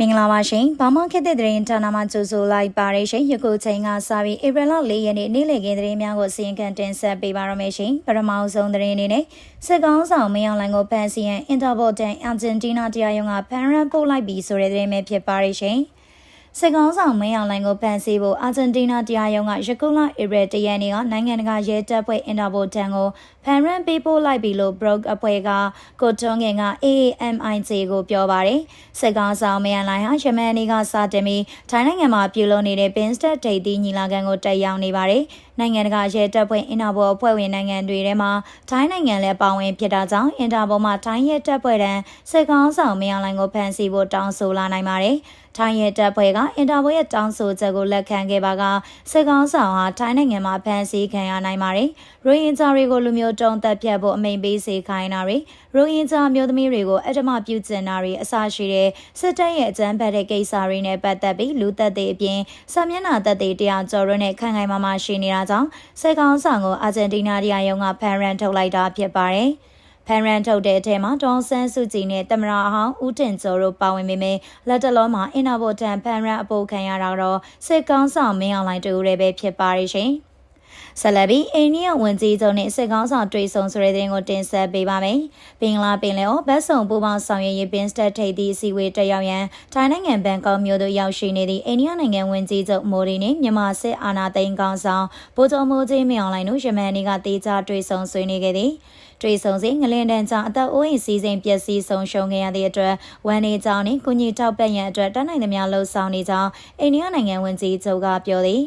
မင်္ဂလာပါရှင်။ဘာမှခက်တဲ့သတင်းဌာနမှကြိုဆိုလိုက်ပါရရှင်။ယခုချိန်ကစပြီးဧပြီလ၄ရက်နေ့နေ့လည်ခင်းသတင်းများကိုစီရင်ခံတင်ဆက်ပေးပါရမယ်ရှင်။ပထမဆုံးသတင်းအနေနဲ့စစ်ကောင်းဆောင်မင်းအောင်လှိုင်ကိုဖန်စီရန်အင်တာဘော့တန်အာဂျင်တီးနားတရားရုံးကဖန်ရန်ပို့လိုက်ပြီးဆိုတဲ့သတင်းပဲဖြစ်ပါရရှင်။ စစ်ကောင်းဆောင်မင်းအောင်လှိုင်ကိုဖမ်းဆီးဖို့အာဂျင်တီးနားတရားရုံးကယခုလဧပြီတရက်နေ့ကနိုင်ငံတကာရဲတပ်ဖွဲ့အင်တာပိုတန်ကိုဖန်ရန်ပေးပို့လိုက်ပြီလို့ Broke အဖွဲ့ကကိုတွန်းငင်က AAMIJ ကိုပြောပါတယ်စစ်ကောင်းဆောင်မင်းအောင်လှိုင်ဟာယမန်နေ့ကစတင်ပြီးထိုင်းနိုင်ငံမှာပြုလုပ်နေတဲ့ Pinstat ဒိတ်တီညီလာခံကိုတက်ရောက်နေပါတယ်နိုင်ငံတကာရဲတပ်ဖွဲ့အင်တာပိုအဖွဲ့ဝင်နိုင်ငံတွေထဲမှာထိုင်းနိုင်ငံလည်းပါဝင်ဖြစ်တာကြောင့်အင်တာပိုမှာထိုင်းရဲတပ်ဖွဲ့တန်းစစ်ကောင်းဆောင်မင်းအောင်လှိုင်ကိုဖမ်းဆီးဖို့တောင်းဆိုလာနိုင်ပါတယ် ထိုင်းရဲတပ်ဖွဲ့ကအင်တာပိုရဲ့တောင်းဆိုချက်ကိုလက်ခံခဲ့ပါကစစ်ကောင်းဆောင်ဟာထိုင်းနိုင်ငံမှာဖမ်းဆီးခံရနိုင်ပါတယ်။ရိုဟင်ဂျာတွေကိုလူမျိုးတုံးတက်ဖြတ်ဖို့အမိန့်ပေးစေခိုင်းတာတွေရိုဟင်ဂျာမျိုးသမီးတွေကိုအထမပြုကျင်တာတွေအစရှိတဲ့စစ်တပ်ရဲ့အကြမ်းဖက်တဲ့ကိစ္စတွေနဲ့ပတ်သက်ပြီးလူသက်တွေအပြင်စာမျက်နှာသက်တွေတရားကျော်ရနဲ့ခံခိုင်မာမာရှိနေတာကြောင့်စစ်ကောင်းဆောင်ကိုအာဂျင်တီးနားတရားရုံးကဖန်ရန်ထုတ်လိုက်တာဖြစ်ပါတယ်။ ဖန်ရန်ထုတ်တဲ့အထက်မှာဒေါန်ဆန်းစုကြည်နဲ့တမရာအဟောင်းဦးတင်ကျော်တို့ပါဝင်ပေမဲ့လက်တလုံးမှာအင်နာဘိုတန်ဖန်ရန်အပိုးခံရတာတော့စစ်ကောင်းဆောင်မင်းအောင်လိုင်းတူတွေပဲဖြစ်ပါရဲ့ရှင်။ ဆလဘီအိန္ဒိယဝန်ကြီးချုပ်နဲ့စစ်ကောင်းဆောင်တွေ့ဆုံဆိုတဲ့တဲ့ကိုတင်ဆက်ပေးပါမယ်။ပင်လာပင်လယ်အော်ဘတ်ဆုံပူပေါင်းဆောင်ရွက်ရေးပင်စတက်ထိပ်သီးအစည်းအဝေးတက်ရောက်ရန်ထိုင်းနိုင်ငံဘန်ကောက်မြို့သို့ရောက်ရှိနေသည့်အိန္ဒိယနိုင်ငံဝန်ကြီးချုပ်မိုဒီနဲ့မြန်မာစစ်အာဏာသိမ်းကောင်ဆောင်ဗိုလ်ချုပ်မိုးကြီးမင်းအောင်လှိုင်တို့ယမန်နေ့ကတေချာတွေ့ဆုံဆွေးနွေးခဲ့သည်။တွေ့ဆုံစဉ်ငလင်တန်းကြောင့်အသက်အိုးအိမ်စီစဉ်ပျက်စီးဆုံးရှုံးခဲ့ရသည့်အတွက်ဝန်နေကြောင်းနှင့်ကုညီထောက်ပံ့ရန်အတွက်တန်းနိုင်သမျှလှုံ့ဆော်နေကြောင်းအိန္ဒိယနိုင်ငံဝန်ကြီးချုပ်ကပြောသည်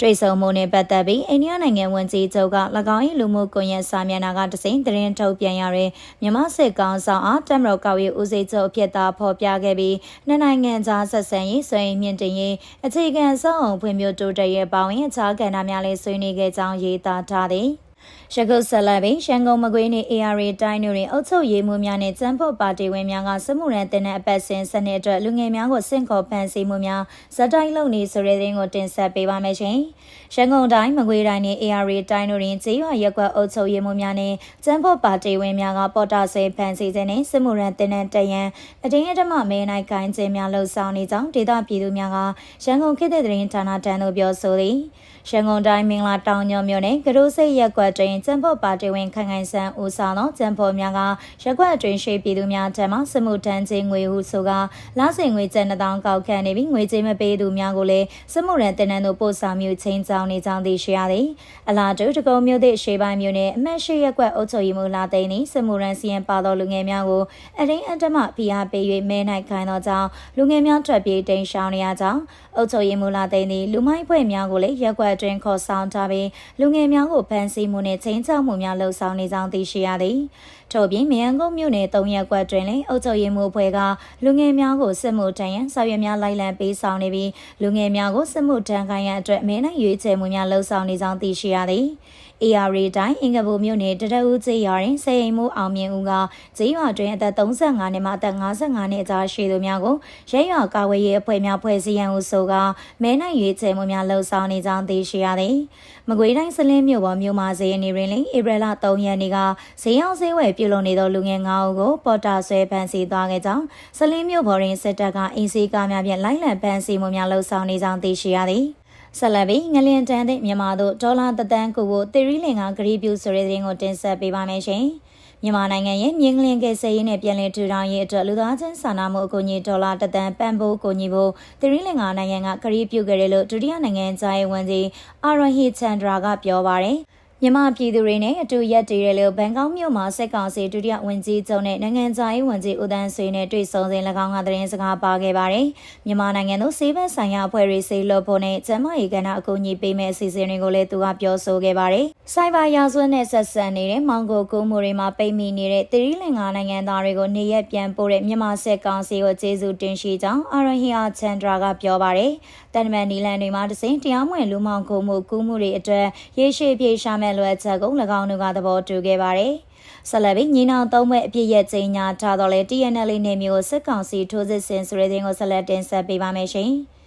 တွေ့ဆုံမှုနဲ့ပတ်သက်ပြီးအိန္ဒိယနိုင်ငံဝန်ကြီးချုပ်က၎င်း၏လူမှုကွန်ရက်စာမျက်နှာကတစိမ့်သတင်းထုတ်ပြန်ရတဲ့မြန်မာစစ်ကောင်ဆောင်အားတမတော်ကောက်ရေးဦးစီးချုပ်အဖြစ်သာဖော်ပြခဲ့ပြီးနှစ်နိုင်ငံကြားဆက်ဆံရေးဆွေးနွေးမြင့်တင်ရေးအခြေခံစောင့်အောင်ဖွံ့ဖြိုးတိုးတက်ရေးပေါင်းရင်အခြားကဏ္ဍများလည်းဆွေးနွေးခဲ့ကြောင်းရေးသားထားသည်။ ရကုတ်ဆက်လက်ပြီးရန်ကုန်မကွေးနဲ့ AR တိုင်းတို့တွင်အုပ်ချုပ်ရေးမှုများနဲ့ကျန်းဖို့ပါတီဝင်များကစစ်မှုရန်တင်တဲ့အပတ်စဉ်စနစ်အတွက်လူငယ်များကိုစင့်ခေါ်ဖန်ဆီးမှုများဇက်တိုင်းလုပ်နေဆိုတဲ့သတင်းကိုတင်ဆက်ပေးပါမယ်ရှင်။ရန်ကုန်တိုင်းမကွေးတိုင်းနဲ့ AR တိုင်းတို့တွင်ကျေးရွာရက်ကွက်အုပ်ချုပ်ရေးမှုများနဲ့ကျန်းဖို့ပါတီဝင်များကပေါ်တာဆွေဖန်ဆီးခြင်းနဲ့စစ်မှုရန်တင်တဲ့တရန်အတင်းအဓမ္မမဲနိုင်ကိုင်းခြင်းများလှုပ်ဆောင်နေကြောင်းဒေသပြည်သူများကရန်ကုန်ခေတ်တဲ့သတင်းဌာနတန်းတို့ပြောဆိုသည်။ရန်ကုန်တိုင်းမင်္ဂလာတောင်ညွန်မြို့နယ်ကရိုးစိတ်ရက်ကွက်တွင်ကျန်းဖို့ပါတီဝင်ခိုင်ခိုင်ဆန်းဦးဆောင်သောကျန်းဖို့များကရက်ကွက်တွင်ရှိပြည်သူများထံမှစမှုတန်းချင်းငွေဟုဆိုကလစဉ်ငွေကျပ်2000ကောက်ခံနေပြီးငွေကြေးမပေးသူများကိုလည်းစမှုရန်တင်နန်းတို့ပို့ဆောင်မှုချင်းချောင်းနေကြောင်းသိရှိရသည်အလားတူတကုံမြို့သည့်ရှေးပိုင်းမြို့နယ်အမတ်ရှိရက်ကွက်အုပ်ချုပ်ရေးမှူးလာသိန်းသည်စမှုရန်စီရင်ပါသောလူငယ်များကိုအရင်းအတမဖိအားပေး၍မဲနိုင်ခိုင်းသောကြောင့်လူငယ်များထွက်ပြေးတိမ်ရှောင်နေရကြောင်းအုပ်ချုပ်ရေးမှူးလာသိန်းသည်လူမိုင်းဖွဲ့များကိုလည်းရက်ကွက်အတွင်းခေါ်ဆောင်ထားပြီးလူငယ်များကိုဖမ်းဆီးမှုနဲ့ချင်းချောက်မှုများလှုပ်ဆောင်နေကြောင်းသိရှိရသည်။ထို့ပြင်မြန်ကုန်းမြို့နယ်၃ရက်ကွက်တွင်လည်းအုပ်ချုပ်ရေးမှူးဖွဲ့ကလူငယ်များကိုစစ်မှုထမ်းရန်ဆောင်ရွက်များလိုက်လံပေးဆောင်နေပြီးလူငယ်များကိုစစ်မှုထမ်းခိုင်းရန်အတွက်အမင်းနဲ့ရွေးချယ်မှုများလှုပ်ဆောင်နေကြောင်းသိရှိရသည်။ AR တိုင်းအင်္ဂဘူမြို့နယ်တရဦးကျေးရွာတွင်စေအိမ်မှုအောင်မြင်ဦးကကျေးရွာတွင်အသက်35နှစ်မှအသက်55နှစ်ကြားရှိသူများကိုရဲရွာကာဝေးရေးအဖွဲ့များဖွဲ့စည်းရန်ဟုဆိုကမဲနိုင်ရွေးချယ်မှုများလှုံ့ဆော်နေကြောင်းသိရှိရသည်။မကွေးတိုင်းစလင်းမြို့ပေါ်မြို့မှာဇေယျနေတွင်လည်းဧပြီလ3ရက်နေ့ကဈေးအောင်ဈေးဝယ်ပြုလုပ်နေသောလူငယ်9ဦးကိုပေါ်တာဆွဲဖမ်းဆီးသွားခဲ့ကြောင်းစလင်းမြို့ပေါ်တွင်စစ်တပ်ကအင်စီကားများဖြင့်လိုက်လံဖမ်းဆီးမှုများလှုံ့ဆော်နေကြောင်းသိရှိရသည်။ ဆက်လက်ပြီးငလျင်တန်းတဲ့မြန်မာတို့ဒေါ်လာတသန်းကိုကိုသေရီလင်ကဂရီပြူဆိုတဲ့သတင်းကိုတင်ဆက်ပေးပါမယ်ရှင်။မြန်မာနိုင်ငံရဲ့မြင်းကလင်ကယ်ဆယ်ရေးနဲ့ပြည်လည်ထူထောင်ရေးအတွက်လူသားချင်းစာနာမှုအကူအညီဒေါ်လာတသန်းပံ့ပိုးကူညီဖို့သေရီလင်ကနိုင်ငံကဂရီပြူခဲ့တယ်လို့ဒုတိယနိုင်ငံသားရေးဝန်ကြီးအာရဟီချန်ဒရာကပြောပါရယ်။ မြန်မာပြည်သူတွေနဲ့အတူရက်တည်ရလို့ဘန်ကောက်မြို့မှာစက်ကောင်စီဒုတိယဝန်ကြီးချုပ်နဲ့နိုင်ငံခြားရေးဝန်ကြီးဦးတန်းဆွေနဲ့တွေ့ဆုံစဉ်၎င်းကသတင်းစကားပါခဲ့ပါတယ်။မြန်မာနိုင်ငံသို့စေဘက်ဆိုင်ရာအဖွဲ့တွေဆေးလို့ဖို့နဲ့ကျန်းမာရေးကဏ္ဍအကူအညီပေးမဲ့အစီအစဉ်တွေကိုလည်းသူကပြောဆိုခဲ့ပါတယ်။စိုက်ဘာရာဇဝတ်နဲ့ဆက်ဆံနေတဲ့မောင်ကိုကုန်းမှုတွေမှာပိတ်မိနေတဲ့တရီလင်္ကာနိုင်ငံသားတွေကိုနေရက်ပြန်ပို့တဲ့မြန်မာစက်ကောင်စီကိုကျေးဇူးတင်ရှိကြောင်းအာရဟီယာချန်ဒရာကပြောပါတယ်။တန်တမန်နီလန်တွေမှာတစိမ့်တရားမဝင်လူမောင်ကုန်းမှုကူးမှုတွေအတွက်ရေရှည်ပြေရှာမဲ့လွယ်ချက်ကို၎င်းတို့ကသဘောတူခဲ့ပါတယ်။ဆက်လက်ပြီးညီနောင်သုံးဘက်အပြည့်ရဲ့ချိန်ညာထားတော့လေ TNL နေမျိုးစစ်ကောင်စီထိုးစစ်ဆင်ဆိုတဲ့တဲ့ကိုဆက်လက်တင်ဆက်ပေးပါမယ်ရှင်။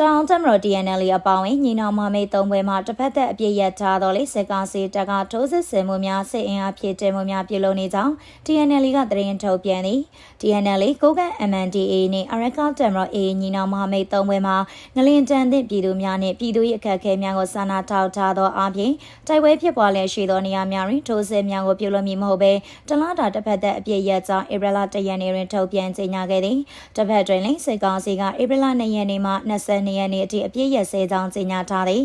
တောင်တမတော် TNL အပေါင်းဝင်ညီနောင်မမိတ်သုံးဘွဲမှာတစ်ဖက်သက်အပြစ်ရထားတော့လေစစ်ကောင်စီတပ်ကထိုးစစ်ဆင်မှုများစစ်အင်အားဖြည့်တဲမှုများပြုလုပ်နေကြောင်း TNL ကသတင်းထုတ်ပြန်သည် TNL ကိုကန့် MNDAA နှင့်အရကတမတော် A ညီနောင်မမိတ်သုံးဘွဲမှာငလင်တန်သည့်ပြည်သူများနှင့်ပြည်သူ၏အခက်အခဲများကိုစာနာထောက်ထားသောအပြင်တိုက်ပွဲဖြစ်ပွားလျက်ရှိသောနေရာများတွင်ထိုးစစ်များကိုပြုလုပ်မည်မဟုတ်ဘဲတလားတာတစ်ဖက်သက်အပြစ်ရကြောင်းဧပြီလ၁ရက်နေ့တွင်ထုတ်ပြန်ကြေညာခဲ့သည်တစ်ဖက်တွင်လည်းစစ်ကောင်စီကဧပြီလ၂ရက်နေ့မှ22ရက်နေ့အထိအပြည့်ရစဲကြောင်းကြေညာထားသည်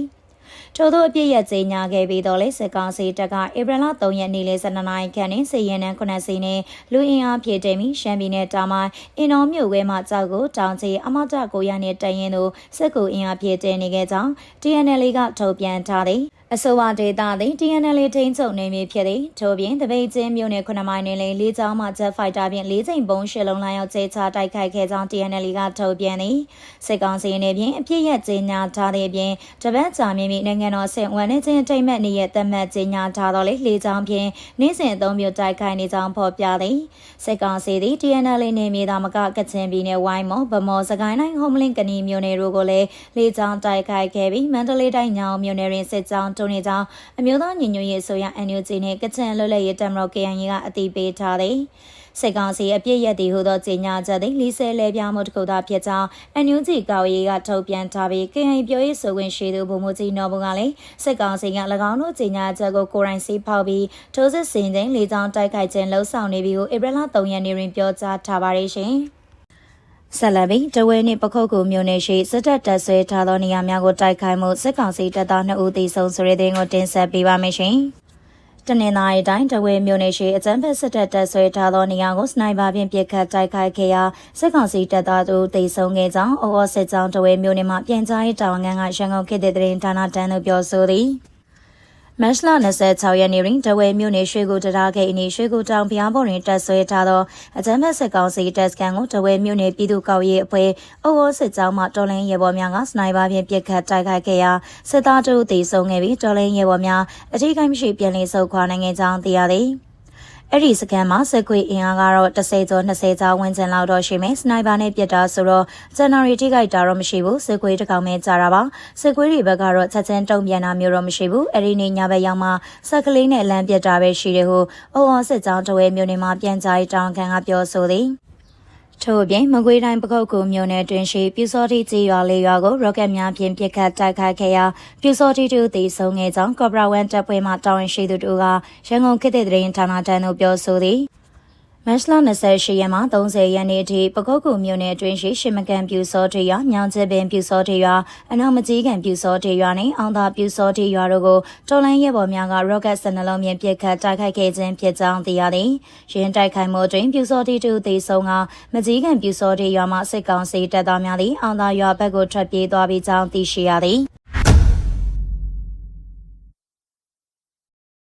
ထို့သောအပြည့်ရကြေညာခဲ့ပြီးတော့လေစစ်ကောင်စီတပ်ကဧပြီလ3ရက်နေ့လေး12နာရီခန့်တွင်စီရင်နှံ9စီနဲ့လူအင်အားဖြည့်တင်ပြီးရှမ်းပြည်နယ်တာမိုင်အင်တော်မြို့ဝဲမှကြောက်ကိုတောင်ချီအမတ900နဲ့တရင်တို့စစ်ကူအင်အားဖြည့်တင်နေခဲ့ကြောင်း TNL ကထုတ်ပြန်ထားသည် အဆိုပါဒေတာသည် TNL ထိန်းချုပ်နေမည်ဖြစ်သည်ထို့ပြင်တပိတ်ချင်းမြို့နယ်9မိုင်နယ်လေးလေးချောင်းမှ Jet Fighter ဖြင့်၄ချိန်ပုံးရှစ်လုံးလာရောက်ကျေချတိုက်ခိုက်ခဲ့ကြောင်း TNL ကထုတ်ပြန်သည်စစ်ကောင်စီအနေဖြင့်အပြစ်ရကြေညာထားသည့်အပြင်တပတ်ကြာမြင့်ပြီးနိုင်ငံတော်ဆင့်ဝန်နေချင်းထိမ့်မှတ်နေရသတ်မှတ်ကြေညာထားသောလေလေးချောင်းဖြင့်နေ့စဉ်အသုံးပြုတိုက်ခိုက်နေကြောင်းဖော်ပြသည်စစ်ကောင်စီသည် TNL နေမြေသားမကကချင်ပြည်နယ်ဝိုင်းမော်ဗမော်စကိုင်းတိုင်းဟုံးမလင်းကနီမြို့နယ်တို့ကိုလည်းလေးချောင်းတိုက်ခိုက်ခဲ့ပြီးမန္တလေးတိုင်းညောင်မြို့နယ်တွင်စစ်ကြောင်းတုံးနေကြောင်းအမျိုးသားညီညွတ်ရေးဆိုရ NUG နှင့်ကချင်လွတ်လပ်ရေးတပ်မတော် KNY ကအတည်ပြုထားသည်စစ်ကောင်စီအပြစ်ရက်တည်ဟူသောကြေညာချက်သည်လီဆဲလဲပြမှုတစ်ခုသာဖြစ်ကြောင်း NUG ကောက်ရေးကထုတ်ပြန်ထားပြီး KNY ပြောရေးဆိုခွင့်ရှိသူဗိုလ်မှူးကြီးနော်ဘူကလည်းစစ်ကောင်စီက၎င်းတို့ကြေညာချက်ကိုကိုယ်တိုင်စီဖောက်ပြီးထိုးစစ်ဆင်ခြင်းလေကြောင်းတိုက်ခိုက်ခြင်းလှုံ့ဆော်နေပြီးကိုဧပြီလ3ရက်နေ့တွင်ပြောကြားထားပါတယ်ရှင်။ ဆက်လက်ပြီးတဝဲနှင့်ပခုတ်ကူမြို့နယ်ရှိစစ်တပ်တပ်ဆွဲထားသောနေရာများကိုတိုက်ခိုက်မှုစစ်ကောင်စီတပ်သား2ဦးသေဆုံးဆိုတဲ့တဲ့ကိုတင်ဆက်ပေးပါမယ်ရှင်။တနင်္လာရီတိုင်းတဝဲမြို့နယ်ရှိအကြမ်းဖက်စစ်တပ်တပ်ဆွဲထားသောနေရာကိုစနိုက်ပါဖြင့်ပစ်ခတ်တိုက်ခိုက်ခဲ့ရာစစ်ကောင်စီတပ်သားတို့သေဆုံးခဲ့ကြောင်းအော်စစ်ကြောင်းတဝဲမြို့နယ်မှာပြန်ကြားရေးတာဝန်ခံကရန်ကုန်ခေတ်တဲ့တင်ဌာနတန်းတို့ပြောဆိုသည်။ မတ်လ26ရက်နေ့တွင်တဝဲမြို့နယ်ရွှေကူတရာဂိတ်အနီးရွှေကူတောင်ဘုရားပေါ်တွင်တက်ဆွဲထားသောအကြမ်းဖက်စစ်ကောင်စီတပ်စခန်းကိုတဝဲမြို့နယ်ပြည်သူ့ကောက်ရေးအဖွဲ့အဝေါ်စစ်ကြောင်းမှတော်လင်းရဲဘော်များကစနိုက်ပါဖြင့်ပစ်ခတ်တိုက်ခိုက်ခဲ့ရာစစ်သားတို့သေဆုံးခဲ့ပြီးတော်လင်းရဲဘော်များအထိကိမရှိပြန်လည်ဆုတ်ခွာနိုင်ခဲ့ကြောင်းသိရသည်။ အဲ့ဒီစကန်မှာစက်ခွေအင်အားကတော့30ကျော်20ကျော်ဝန်းကျင်လောက်တော့ရှိမယ်စနိုက်ပါနဲ့ပြစ်တာဆိုတော့ဇန်နဝါရီထိခိုက်တာတော့မရှိဘူးစက်ခွေတစ်ကောင်ပဲကြာတာပါစက်ခွေတွေဘက်ကတော့ချက်ချင်းတုံပြန်တာမျိုးတော့မရှိဘူးအဲ့ဒီနေ့ညဘက်ရောက်မှစက်ကလေးနဲ့လမ်းပြစ်တာပဲရှိတယ်ဟုအိုအော်စစ်ကြောင်းတဝဲမျိုးနေမှာပြန်ကြိုက်တောင်းခံကပြောဆိုသည် ထို့အပြင်မကွေးတိုင်းပကုတ်ကူမြို့နယ်တွင်ရှိပြူစောတိကျေးရွာလေးရွာကိုရော့ကက်များဖြင့်ပစ်ခတ်တိုက်ခိုက်ခဲ့ရာပြူစောတိတို့သေဆုံးခဲ့ကြောင်းကော့ဘရာဝန်တပ်ဖွဲ့မှတာဝန်ရှိသူတို့ကရန်ကုန်ခေတ်သစ်သတင်းဌာနတန်းသို့ပြောဆိုသည် မတ်လ28ရက်မှ30ရက်နေ့ထိပကုတ်ကူမြို့နယ်အတွင်းရှိရှမကန်ပြူစောတေရွာညောင်ကျပင်ပြူစောတေရွာအနောက်မကြီးကန်ပြူစောတေရွာနဲ့အောင်သာပြူစောတေရွာတို့ကိုတော်လိုင်းရဲဘော်များကရော့ကတ်စနလုံးမြင့်ပစ်ခတ်တိုက်ခိုက်ခဲ့ခြင်းဖြစ်ကြောင်းသိရသည်။ရင်းတိုက်ခိုက်မှုတွင်ပြူစောတေတို့သေဆုံးကမကြီးကန်ပြူစောတေရွာမှစစ်ကောင်စီတပ်သားများသည်အောင်သာရွာဘက်ကိုထွက်ပြေးသွားပြီးကြောင်းသိရှိရသည်။